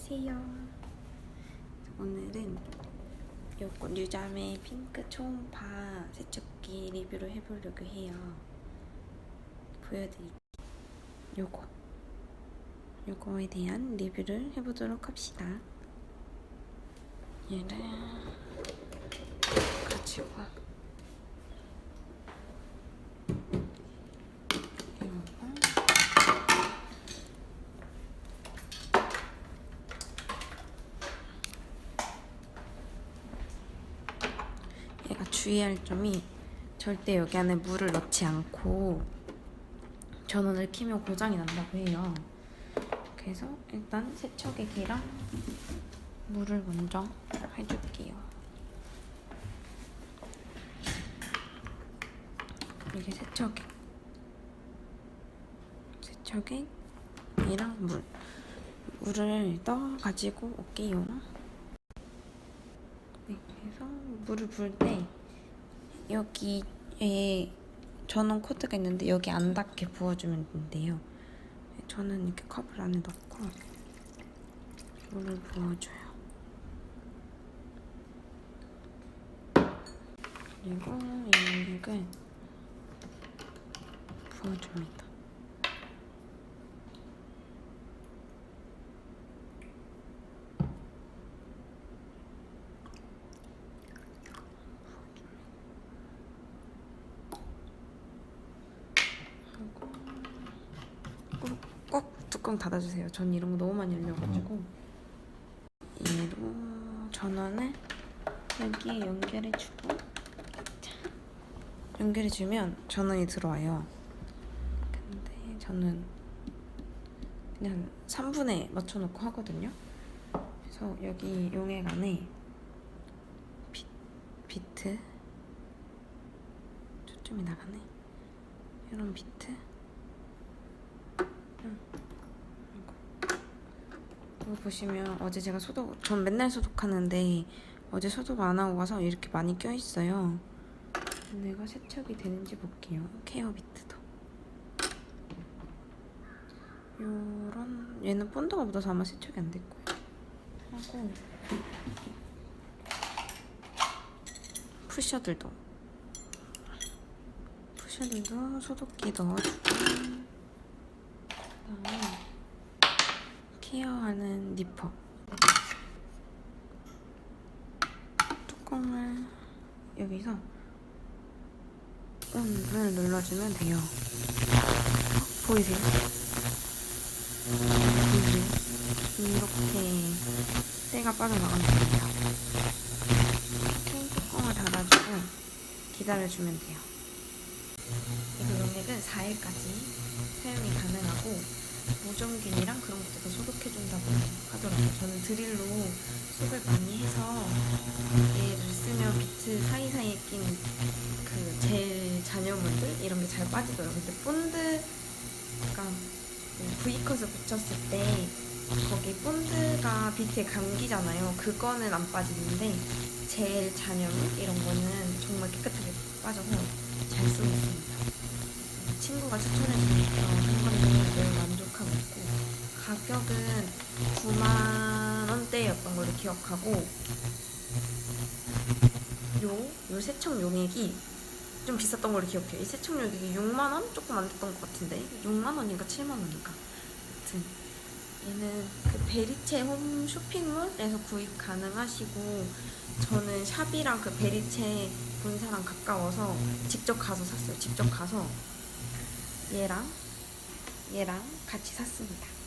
안녕하세요. 오늘은 요거 뉴잠의 핑크 초음파 세척기 리뷰를 해보려고 해요. 보여드릴게요. 요거. 요거에 대한 리뷰를 해보도록 합시다. 얘를 가지고 요거 얘가 주의할 점이 절대 여기 안에 물을 넣지 않고 전원을 키면 고장이 난다고 해요. 그래서 일단 세척액이랑 물을 먼저 해줄게요. 이게 세척액. 세척액이랑 물. 물을 떠가지고 올게요. 네, 그래서 물을 부을 때 여기에 전원 코드가 있는데 여기 안 닿게 부어주면 된대요. 저는 이렇게 컵을 안에 넣고 물을 부어줘요. 그리고 이 액을 부어줍니다. 뚜껑 닫아주세요. 전 이런 거 너무 많이 열려가지고 얘로 전원을 여기에 연결해주고 자, 연결해주면 전원이 들어와요. 근데 저는 그냥 3분에 맞춰놓고 하거든요. 그래서 여기 용액 안에 비, 비트 초점이 나가네. 이런 비트 이거 보시면 어제 제가 소독 전 맨날 소독하는데 어제 소독 안 하고 가서 이렇게 많이 껴 있어요. 내가 세척이 되는지 볼게요. 케어 비트도. 요런 얘는 본드가 묻어서 아마 세척이 안 될 거예요. 하고 푸셔들도 푸셔들도 소독기 넣어주고 그다음에 케어하는 니퍼 뚜껑을 여기서 온을 눌러주면 돼요 어, 보이세요? 보이세요? 이렇게 때가 빠져나가면 됩니다 이렇게 뚜껑을 닫아주고 기다려주면 돼요 이거 용액은 4일까지 사용이 가능하고 무좀균이랑 그런 것들도 소독해준다고 하더라고요. 저는 드릴로 속을 많이 해서 얘를 쓰면 비트 사이사이에 낀 그 젤 잔여물들 이런 게 잘 빠지더라고요. 근데 본드가 그 V컷을 붙였을 때 거기 본드가 비트에 감기잖아요. 그거는 안 빠지는데 젤 잔여물 이런 거는 정말 깨끗하게 빠져서 잘 쓰고 있습니다. 친구가 추천해주 가격은 9만 원대였던 걸로 기억하고 요, 요 세척 용액이 좀 비쌌던 걸로 기억해요. 이 세척 용액이 6만 원? 조금 안 됐던 것 같은데 6만 원인가 7만 원인가 아무튼 얘는 그 베리체 홈 쇼핑몰에서 구입 가능하시고 저는 샵이랑 그 베리체 본사랑 가까워서 직접 가서 샀어요. 직접 가서 얘랑 얘랑 같이 샀습니다.